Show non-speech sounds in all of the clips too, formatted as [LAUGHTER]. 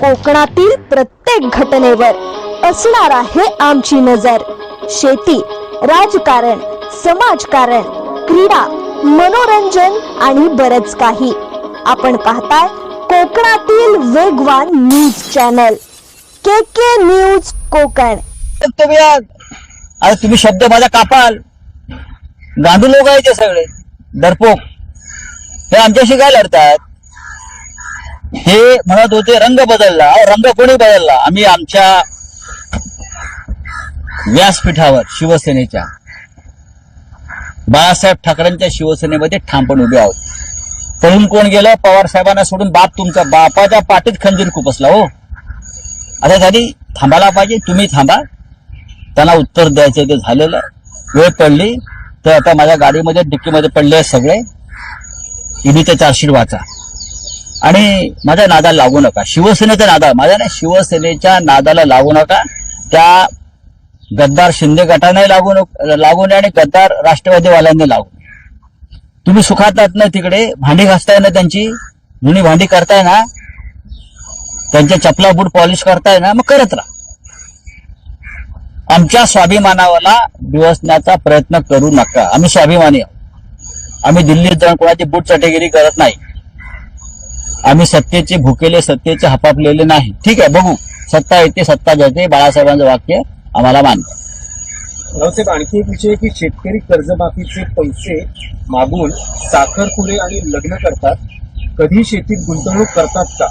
कोकणातील प्रत्येक घटनेवर असणार आहे आमची नजर. शेती राजकारण समाजकारण क्रीडा मनोरंजन आणि बरच काही. आपण पाहताय कोकणातील वेगवान news channel. K K news Kokan. तुम्ही आज तुम्ही शब्द माझा कापाल. गांधू लोक आहे ते सगळे. डरपोक हे आमच्याशी काय लढतात? हे म्हणत होते रंग बदलला. रंग कोणी बदलला? आम्ही आमच्या व्यासपीठावर शिवसेनेच्या. बाळासाहेब ठाकरेंच्या शिवसेनेमध्ये ठामपण उभे आहोत. पळून कोण गेलं? पवार साहेबांना सोडून बाप तुमचा बापाच्या पाठीत खंजीर खुपसला हो. आता त्यांनी थांबायला पाहिजे तुम्ही थांबा. त्यांना उत्तर द्यायचं ते झालेलं. वेळ पडली तर आता माझ्या गाडीमध्ये डिक्कीमध्ये पडले सगळे. ईडीचे चार्जशीट वाचा. आणि माझ्या नादाला लागू नका. शिवसेनेच्या नादा. माझ्या नाही शिवसेनेच्या नादाला लागू नका. त्या गद्दार शिंदे गटाने लागू लागू नये आणि गद्दार राष्ट्रवादीवाल्यांनी लागू तुम्ही सुखात ना तिकडे भांडी घासताय ना त्यांची जुनी भांडी करताय ना त्यांच्या चपला बूट पॉलिश करताय ना मग करत राहा. आमच्या स्वाभिमानाला दिवसण्याचा प्रयत्न करू नका. आम्ही स्वाभिमानी आहोत. आम्ही दिल्लीत जाऊन कोणाची बूट चटेगिरी करत नाही. आम्ही सत्तेचे भुकेले सत्तेचे हपापलेले नाही. ठीक आहे बघू. सत्ता येते सत्ता जाते. बाळासाहेबांचं वाक्य आम्हाला मान्य रावसाहेब आणखी एक विषय की शेतकरी कर्जमाफीचे पैसे मागून साखर पुरे आणि लग्न करतात. कधी शेतीत गुंतवणूक करतात का?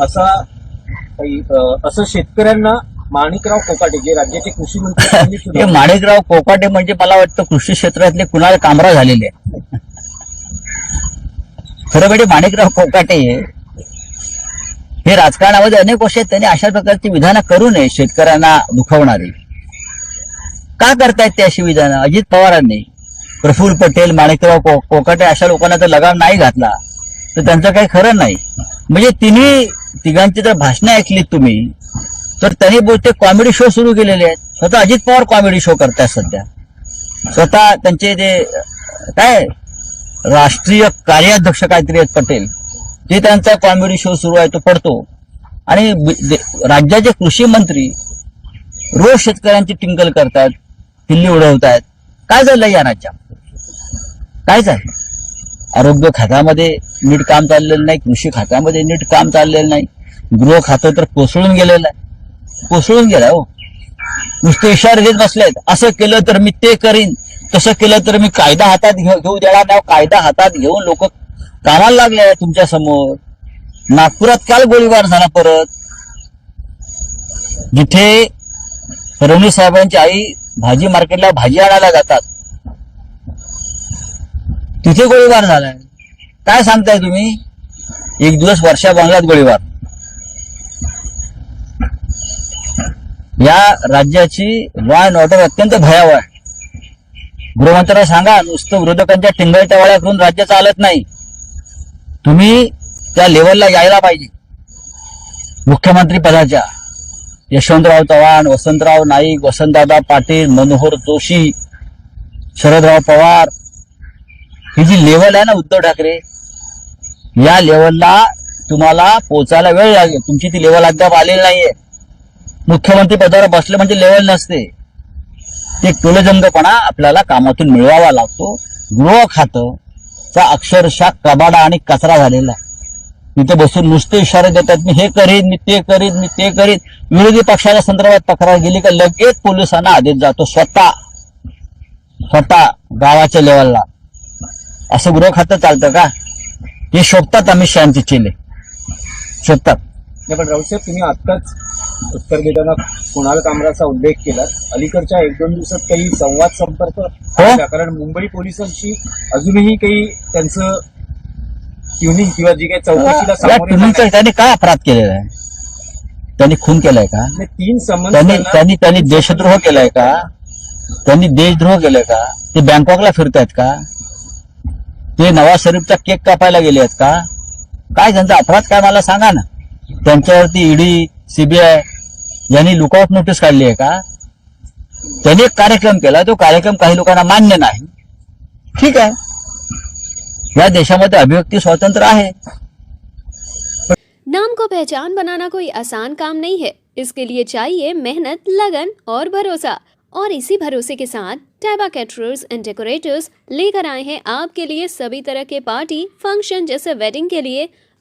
असा असं शेतकऱ्यांना माणिकराव कोकाटे जे राज्याचे कृषी मंत्री [LAUGHS] माणिकराव कोकाटे म्हणजे मला वाटतं कृषी क्षेत्रातले कुणाला कामरा झालेले आहे खरं म्हणजे माणिकराव कोकाटे हे राजकारणामध्ये अनेक वर्ष आहेत त्यांनी अशा प्रकारची विधानं करू नये शेतकऱ्यांना दुखवणारी. का करतायत ते अशी विधानं? अजित पवारांनी. प्रफुल्ल पटेल माणिकराव को- कोकाटे अशा लोकांना तर लगाम नाही घातला तर त्यांचं काही खरं नाही. म्हणजे तिन्ही तिघांची जर भाषणं ऐकलीत तुम्ही तर त्यांनी बोलते कॉमेडी शो सुरू केलेले आहेत. स्वतः अजित पवार कॉमेडी शो करतायत सध्या. स्वतः त्यांचे ते काय? राष्ट्रीय कार्याध्यक्ष काहीतरी आहेत पटेल. ते त्यांचा कॉमेडी शो सुरू आहे तो पडतो. आणि राज्याचे कृषी मंत्री रोज शेतकऱ्यांची टिंकल करतात किल्ली उडवतायत. काय झालं या राज्यात? काय झालं? आरोग्य खात्यामध्ये नीट काम चाललेलं नाही कृषी खात्यामध्ये नीट काम चाललेलं नाही. गृह खातं तर कोसळून गेलेलं आहे. कोसळून गेलाय हो. नुसते इशारे देत बसलेत. असं केलं तर मी ते करीन. तसं केलं तर मी कायदा हातात घेऊ घेऊ देणार नाही. कायदा हातात घेऊन लोक कामाला लागले तुमच्यासमोर. नागपुरात काल गोळीबार झाला परत. जिथे फडणवीस साहेबांची आई भाजी मार्केटला भाजी आणायला जातात. तिथे गोळीबार झालाय. काय सांगताय तुम्ही? एक दिवस वर्षा बांगलात गोळीबार. या राज्याची लॉ अँड ऑर्डर अत्यंत भयावह आहे. गृहमंत्र्यांना सांगा नुसतं विरोधकांच्या टिंगल टवाळ्या करून राज्य चालत नाही. तुम्ही त्या लेवलला यायला पाहिजे. मुख्यमंत्री पदाच्या. यशवंतराव चव्हाण वसंतराव नाईक वसंतदादा पाटील मनोहर जोशी शरदराव पवार. ही जी लेवल आहे ना उद्धव ठाकरे या लेवलला तुम्हाला पोचायला वेळ लागेल. तुमची ती लेवल अद्याप आलेली नाहीये. मुख्यमंत्री पदावर बसले म्हणजे लेवल नसते. ते टोलेजंगपणा आपल्याला कामातून मिळवावा लागतो. गृह खातं. चा अक्षरशः कबाडा आणि कचरा झालेला आहे. तिथे बसून नुसते इशारे देतात मी हे करीन मी ते करीन मी ते करीन. विरोधी पक्षाच्या संदर्भात तक्रार गेली का लगेच पोलिसांना आदेश जातो स्वतः स्वतः गावाच्या लेवलला. असं गृह खातं चालतं का? हे शोधतात अमित शहाचे चेले. शोधतात पण रावसाहेब तुम्ही आत्ताच उत्तर देताना कुणाल कामराचा उल्लेख केला. अलीकडच्या एक दोन दिवसात काही संवाद संपर्क का? कारण मुंबई पोलिसांशी अजूनही काही त्यांचं ट्युनिंग किंवा जी काही चौकशीला सामोरे त्यांनी काय अपराध केलेला आहे? त्यांनी खून केलाय का? तीन त्यांनी त्यांना- त्यांनी त्यांनी देशद्रोह केलाय का? त्यांनी देशद्रोह केलाय का? ते बँकॉकला फिरतायत का? ते नवाज शरीफचा केक कापायला गेले आहेत का? काय त्यांचा अपराध काय मला सांगा ना? त्यांच्यावरती ईडी सीबीआय यांनी लुकआउट नोटीस काढली आहे का? त्यांनी एक कार्यक्रम केला तो कार्यक्रम काही लोकांना मान्य नाही. ठीक आहे. या देशामध्ये अभिव्यक्ती स्वातंत्र्य आहे. नाम को पहचान बनाना कोई आसान काम नहीं है। इसके लिए चाहिए मेहनत, लगन और भरोसा। और इसी भरोसे के साथ टैबा कैटरर्स एंड डेकोरेटर्स लेकर आए हैं आपके लिए सभी तरह के पार्टी फ़ंक्शन जैसे वेडिंग के लिए।